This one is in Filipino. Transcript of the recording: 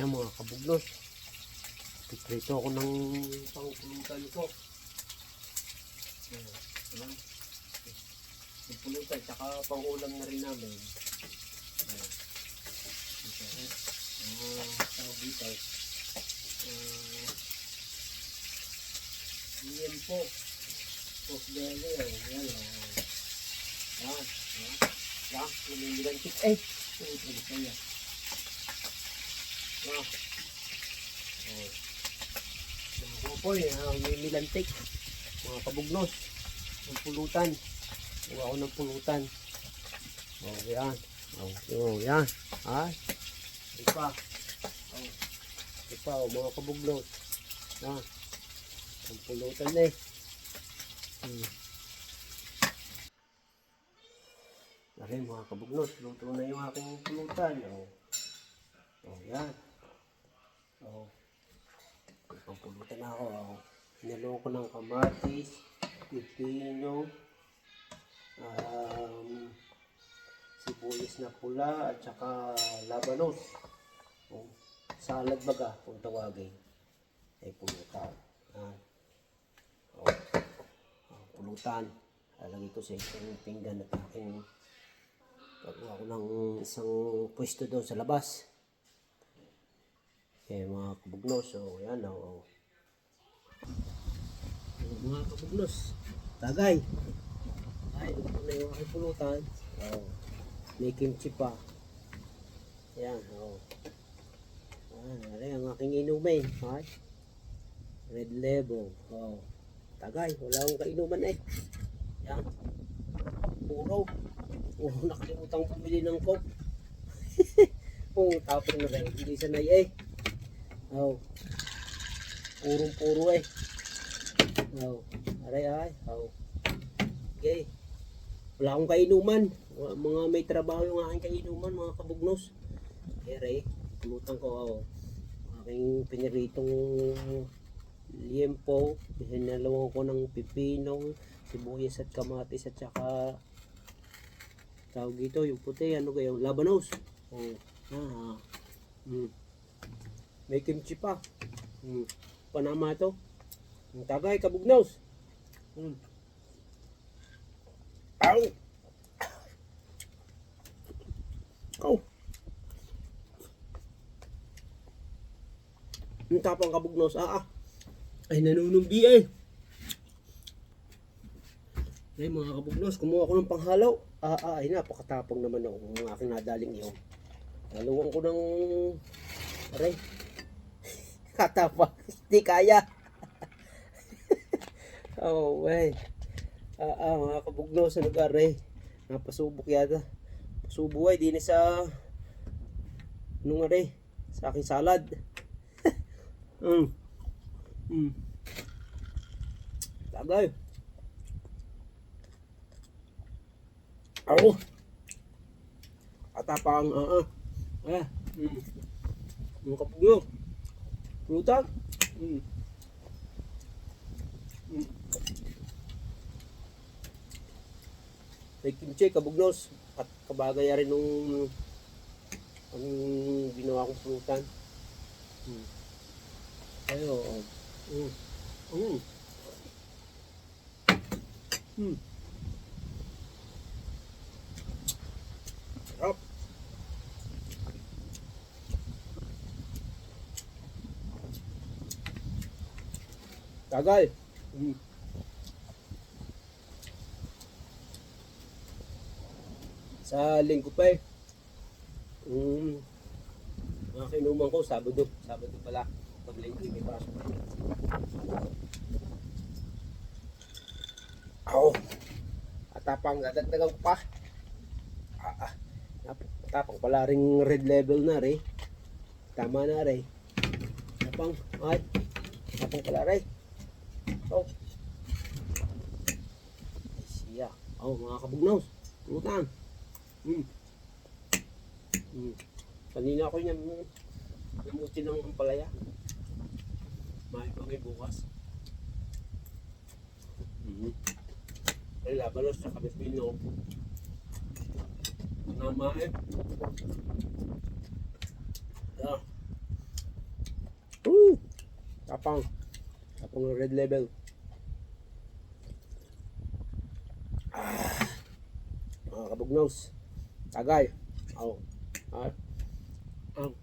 Yan mga kabuglos. Piprito ako ng pangpulutan ko. Yan. Yan. Yung pulutan, tsaka pangulam na rin namin. Yan. Dito. Ah, tawag dito. Ah, yan po. Post belly. oh. Yan. oh. Yan. Yan. Yan. Lumiligan chip. Eh. Ito. Ito. Ah. Oh. Mga po uh, may milantik. Mga kabugnos. Ng pulutan. Huwag ako ng pulutan. Oh, yan. Oh, oh yan. Ay. Di pa. Oh. Di pa, oh, mga kabugnos. Yan. Ang pulutan eh. Hmm. Ayun mga kabugnos, luto na yung aking pulutan. Oh, oh yan. Oh. Ang pulutan na ako. Oh. Hinalo ko ng kamatis, pipino, um, sibuyas na pula, at saka labanos. Oh. Salad baga, kung tawagin. Ay pulutan. Yan. Oh. Oh, pulutan. Lalagay ko sa isang pinggan at aking Gagawa ko ng isang pwesto doon sa labas. Kaya mga kabugnos, so yan o. Oh. Mga kabugnos, tagay. Ay, na yung aking. Oh. May kimchi pa. Yan. Oh. Yan, yan ang aking inumin. Ay. Red label. Oh. Tagay, wala akong kainuman eh. Yan. Puro. Oh, nakalimutan ko bumili ng coke. oh, tapon na rin. Hindi sanay eh. Oh. Purong-puro eh. Oh. Aray ay. Oh. Okay. Wala akong kainuman. Mga may trabaho yung aking kainuman, mga kabugnos. Okay, Ray. Pulutan ko. Oh. Aking piniritong liempo. Hinalawan ko ng pipinong, sibuyas at kamatis at saka tawag dito yung puti ano kayo labanos oh ah mm. may kimchi pa mm. panama to ang tagay kabugnaws mm. Ow! Ow! Ang tapang kabugnaws ah ah ay nanunumbi eh ay mga kabugnos, kumuha ko ng panghalaw. Ah, ah, ay napakatapang naman ako ng aking nadaling iyon. Naluwang ko ng... Aray. Katapa. Hindi kaya. Oh, way. Ah, ah, mga kabugnos, ano ka, aray. Napasubok yata. Pasubo ay, di na sa... Anong aray? Sa aking salad. mm. Mm. Tagay. Ako. Atapang, ah, ah. Ah, mm. Yung kapugyo. Pruta. Mm. Mm. May kimchi, kabugnos. At kabagay rin nung ang ginawa kong prutan. Mm. Ayo, oh. Mm. Mm. Mm. Sarap. Tagal. Mm. Sa linggo pa eh. Mm. Mga kinuman ko, Sabado. Sabado pala. Pag linggo, may pasok. Aw. Atapang dadagdagan ko pa. Ah, ah. Tapang pala ring red level na re. Tama na re. Tapang, ay. Tapang pala re. Oh. Siya. Oh, mga kabugnaws. Putan. Hmm. Hmm. Kanina ako yung namuti ng palaya. May pangay bukas. Hmm. Ay, labalos sa kabipino. Nama eh. Ah. Tapang. Tapang ng red level. Ah. Mga kabugnos. Tagay. Oh. Ah. Ang